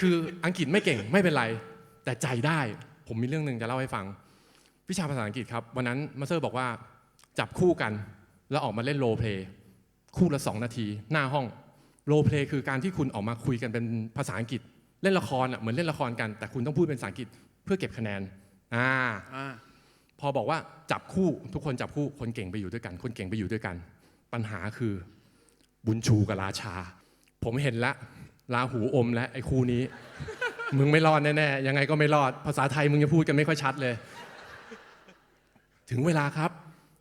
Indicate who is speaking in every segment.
Speaker 1: คืออังกฤษไม่เก่งไม่เป็นไร แต่ใจได้ ผมมีเรื่องหนึ่งจะเล่าให้ฟัง วิชาภาษาอังกฤษครับ วันนั้นมาสเตอร์บอกว่าจับคู่กัน แล้วออกมาเล่นโรลเพลย์คู่ละสองนาที หน้าห้องโรลเพลย์คือการที่คุณออกมาคุยกันเป็นภาษาอังกฤษ เล่นละครอะเหมือนเล่นละครกัน แต่คุณต้องพูดเป็นภาษาอังกฤษเพื่อเก็บคะแนนอ่า
Speaker 2: อ่า
Speaker 1: พอบอกว่าจับคู่ทุกคนจับคู่คนเก่งไปอยู่ด้วยกัน คนเก่งไปอยู่ด้วยกัน ปัญหาคือบุญชูกับราชา ผมเห็นแล้ว ลาหูอมและไอ้คู่นี้ มึงไม่รอดแน่ๆ ยังไงก็ไม่รอด ภาษาไทยมึงจะพูดกันไม่ค่อยชัดเลย ถึงเวลาครับ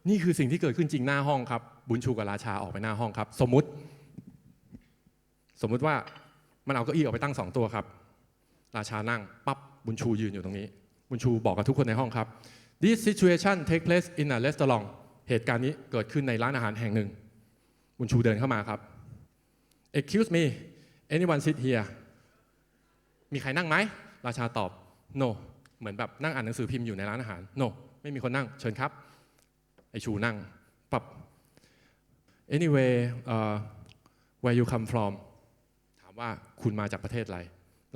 Speaker 1: นี่คือสิ่งที่เกิดขึ้นจริงหน้าห้องครับ บุญชูกับราชาออกไปหน้าห้องครับ สมมุติ สมมุติว่ามันเอาเก้าอี้ออกไปตั้งสองตัวครับ ราชานั่งปั๊บบุญชูยืนอยู่ตรงนี้ บุญชูบอกกับทุกคนในห้องครับ This situation take place in a restaurant เหตุการณ์นี้เกิดขึ้นในร้านอาหารแห่งหนึ่ง บุญชูเดินเข้ามาครับ Excuse me anyone sit here มีใครนั่งไหม ราชาตอบ no เหมือนแบบนั่งอ่านหนังสือพิมพ์อยู่ในร้านอาหาร no ไม่มีคนนั่ง เชิญครับ ไอชูนั่ง ปับ anyway uh, where you come from ถามว่าคุณมาจากประเทศอะไร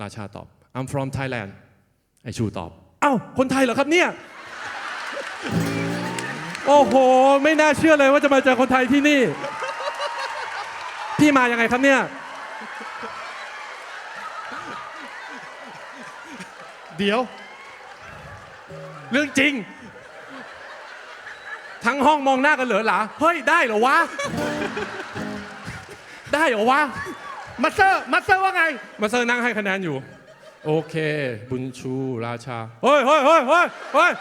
Speaker 1: ราชาตอบ I'm from Thailand ไอชูตอบ เอ้า คนไทยเหรอครับเนี่ย โอ้โห ไม่น่าเชื่อเลยว่าจะมาเจอคนไทยที่นี่ พี่มายังไงครับเนี่ย
Speaker 2: เดี๋ยว
Speaker 1: เรื่องจริง ทั้งห้องมองหน้ากันเหรอหรอเฮ้ย ได้เหรอวะ ได้เหรอวะ
Speaker 2: มาสเตอร์มาสเตอร์ว่าไง
Speaker 1: มาเซอร์นั่งให้คะแนนอยู่ โอเค บุญชูราชา เฮ้ยเฮ้ยเฮ้ยเฮ้ยเฮ้ย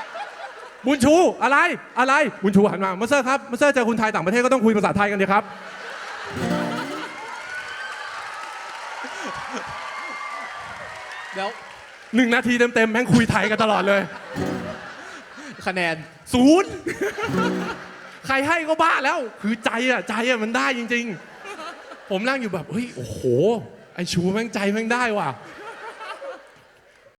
Speaker 1: บุญชูอะไรอะไร บุญชูหันมา มาเซอร์ครับ มาเซอร์เจอคุณไทยต่างประเทศก็ต้องคุยภาษาไทยกันดีครับ
Speaker 3: เดี๋ยว
Speaker 1: หนึ่งนาทีเต็มๆแม่งคุยไทยกันตลอดเลย
Speaker 3: คะแนน
Speaker 1: ศูนย์ใครให้ก็บ้าแล้ว คือใจอะใจอะมันได้จริง ๆ ผมนั่งอยู่แบบเฮ้ยโอ้โห ไอชูแม่งใจแม่งได้ว่ะ